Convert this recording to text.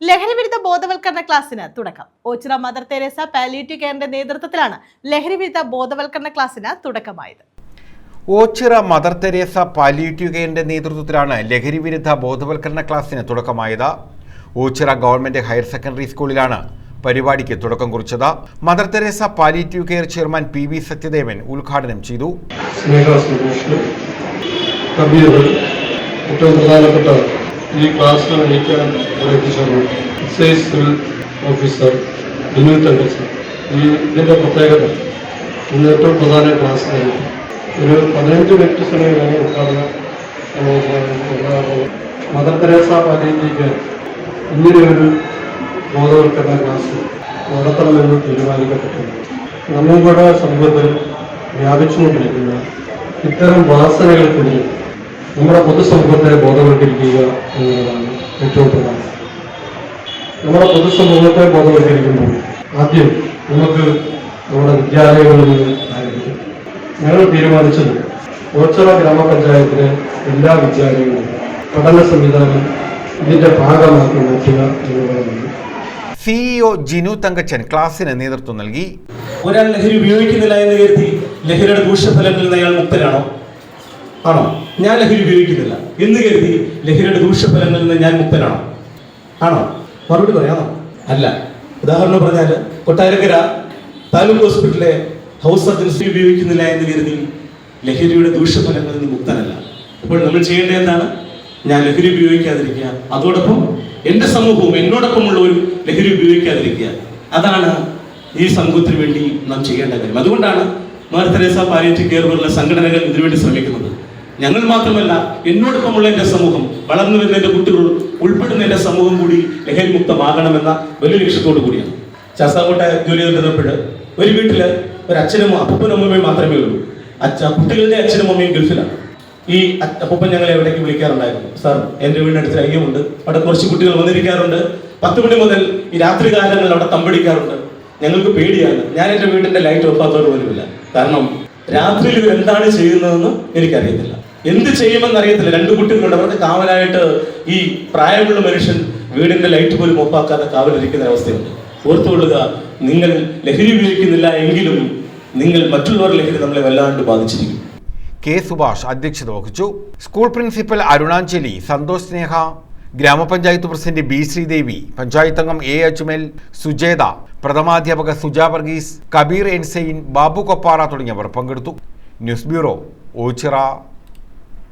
ലഹരിവിരുദ്ധ ബോധവൽക്കരണ ക്ലാസ്സിന് തുടക്കം. ഓച്ചിറ മദർ തെരേസ പാലിയേറ്റീവ് കെയറിന്റെ നേതൃത്വത്തിലാണ് ലഹരിവിരുദ്ധ ബോധവൽക്കരണ ക്ലാസ്സിന് തുടക്കമായത്. ഓച്ചിറ മദർ തെരേസ പാലിയേറ്റീവ് കെയറിന്റെ നേതൃത്വത്തിലാണ് ലഹരി വിരുദ്ധ ബോധവൽക്കരണ ക്ലാസ്സിന് തുടക്കമായത്. ഓച്ചിറ ഗവൺമെന്റ് ഹയർ സെക്കൻഡറി സ്കൂളിലാണ് പരിപാടിക്ക് തുടക്കം കുറിച്ചത്. Mother Teresa palliative care chairman P V Sathyadevan ഉദ്ഘാടനം ചെയ്തു. സ്നേഹ ഏറ്റവും പ്രധാനപ്പെട്ട ഈ ക്ലാസ്സിൽ നയിക്കാൻ എത്തിച്ചത് എക്സൈസ് ഓഫീസർ ബിനു തങ്കച്ച ഈ ഇതിന്റെ പ്രത്യേകത ഇന്ന് ഏറ്റവും പ്രധാന ക്ലാസ് നയിക്കും ഒരു പതിനഞ്ച് മിനിറ്റ് സമയമാണ് ഉദ്ഘാടനം മദർ തെരേസ പാലിയേറ്റീവ് ഇങ്ങനെ ഒരു ബോധവൽക്കരണ ക്ലാസ് നടത്തണമെന്ന് തീരുമാനിക്കപ്പെട്ടിട്ടുണ്ട്. നമ്മുടെ സമൂഹത്തിൽ വ്യാപിച്ചുകൊണ്ടിരിക്കുന്ന ഇത്തരം വാസനകൾക്കെതിരെ നമ്മുടെ പൊതുസമൂഹത്തെ ബോധവൽക്കരിക്കുക എന്നുള്ളതാണ് ഏറ്റവും പ്രധാനം. നമ്മുടെ പൊതുസമൂഹത്തെ ബോധവൽക്കരിക്കുമ്പോൾ ആദ്യം നമുക്ക് നമ്മുടെ വിദ്യാലയങ്ങളിൽ നിന്ന് ആരംഭിക്കും. ഞങ്ങൾ തീരുമാനിച്ചത് ഓച്ചറ ഗ്രാമപഞ്ചായത്തിലെ എല്ലാ വിദ്യാലയങ്ങളും പഠന സംവിധാനം ഇതിന്റെ ഭാഗമാക്കി മാറ്റുക എന്നുള്ളതാണ്. സിഇഒ ജിനു തങ്കച്ചൻ ക്ലാസ്സിന് നേതൃത്വം നൽകി. ഒരാൾ ലഹരി ഉപയോഗിക്കുന്നില്ല എന്ന് കരുതി ലഹരിയുടെ ദൂഷ്യഫലങ്ങളിൽ നിന്ന് അയാൾ മുക്തനാണോ? ആണോ? ഞാൻ ലഹരി ഉപയോഗിക്കുന്നില്ല. എന്ന് കരുതി ലഹരിയുടെ ദൂഷ്യഫലങ്ങളിൽ നിന്ന് ഞാൻ മുക്തനാണോ. ആണോ? മറുപടി പറയാമോ? അല്ല. ഉദാഹരണം പറഞ്ഞാൽ കൊട്ടാരക്കര താലൂക്ക് ഹോസ്പിറ്റലിലെ ഹൗസ് സർജൻസി ഉപയോഗിക്കുന്നില്ല എന്ന് കരുതി ലഹരിയുടെ ദൂഷ്യഫലങ്ങളിൽ നിന്ന് മുക്തനല്ല. അപ്പോൾ നമ്മൾ ചെയ്യേണ്ടത് എന്താണ്? ഞാൻ ലഹരി ഉപയോഗിക്കാതിരിക്കുക. അതോടൊപ്പം എന്റെ സമൂഹവും എന്നോടൊപ്പമുള്ളവരും ലഹരി ഉപയോഗിക്കാതിരിക്കുക. അതാണ് ഈ സമൂഹത്തിന് വേണ്ടി നാം ചെയ്യേണ്ട കാര്യം. അതുകൊണ്ടാണ് മാർ തെരേസ കെയർ പോലുള്ള സംഘടനകൾ ഇതിനുവേണ്ടി ശ്രമിക്കുന്നത്. ഞങ്ങൾ മാത്രമല്ല എന്നോടൊപ്പമുള്ള എന്റെ സമൂഹം വളർന്നു വരുന്ന എന്റെ കുട്ടികൾ ഉൾപ്പെടുന്ന എന്റെ സമൂഹം കൂടി ലഹരി മുക്തമാകണമെന്ന വലിയ ലക്ഷ്യത്തോടു കൂടിയാണ്. ശാസ്താകോട്ട ജോലി ചെയ്തിരുന്നപ്പോൾ ഒരു വീട്ടിൽ ഒരു അച്ഛനും അപ്പനും അമ്മയും മാത്രമേ ഉള്ളൂ. അച്ഛ കുട്ടികളുടെ അച്ഛനും അമ്മയും ഗൾഫിലാണ്. ഈ അപ്പൂപ്പൻ ഞങ്ങളെ എവിടേക്ക് വിളിക്കാറുണ്ടായിരുന്നു? സാർ എന്റെ വീടിനടുത്ത് അയ്യമുണ്ട്. അവിടെ കുറച്ച് കുട്ടികൾ വന്നിരിക്കാറുണ്ട്. പത്ത് മണി മുതൽ ഈ രാത്രി കാലങ്ങളിൽ അവിടെ തമ്പടിക്കാറുണ്ട്. ഞങ്ങൾക്ക് പേടിയാണ്. ഞാൻ എന്റെ വീടിന്റെ ലൈറ്റ് ഓഫാത്തോട് പോലുമില്ല കാരണം രാത്രിയിൽ ഇവർ എന്താണ് ചെയ്യുന്നതെന്ന് എനിക്കറിയത്തില്ല. എന്ത് ചെയ്യുമെന്ന് അറിയത്തില്ല. രണ്ട് കുട്ടികളുണ്ട്. അവർക്ക് കാവലായിട്ട് ഈ പ്രായമുള്ള മനുഷ്യൻ വീടിന്റെ ലൈറ്റ് പോലും ഒപ്പാക്കാതെ കാവലിരിക്കുന്ന അവസ്ഥയുണ്ട്. ഓർത്തുകൊള്ളുക നിങ്ങൾ ലഹരി ഉപയോഗിക്കുന്നില്ല എങ്കിലും നിങ്ങൾ മറ്റുള്ളവർ ലഹരി നമ്മളെ വല്ലാണ്ട് ബാധിച്ചിരിക്കും. കെ സുഭാഷ് അധ്യക്ഷത വഹിച്ചു. School principal Arunanjali Santhosh Sneha. ഗ്രാമപഞ്ചായത്ത് പ്രസിഡന്റ് ബി ശ്രീദേവി പഞ്ചായത്ത് അംഗം എ അജ്മൽ സുജേത പ്രഥമാധ്യാപക സുജ വർഗീസ് കബീർ എൻസൈൻ ബാബു കൊപ്പാറ തുടങ്ങിയവർ പങ്കെടുത്തു. News bureau Ochira.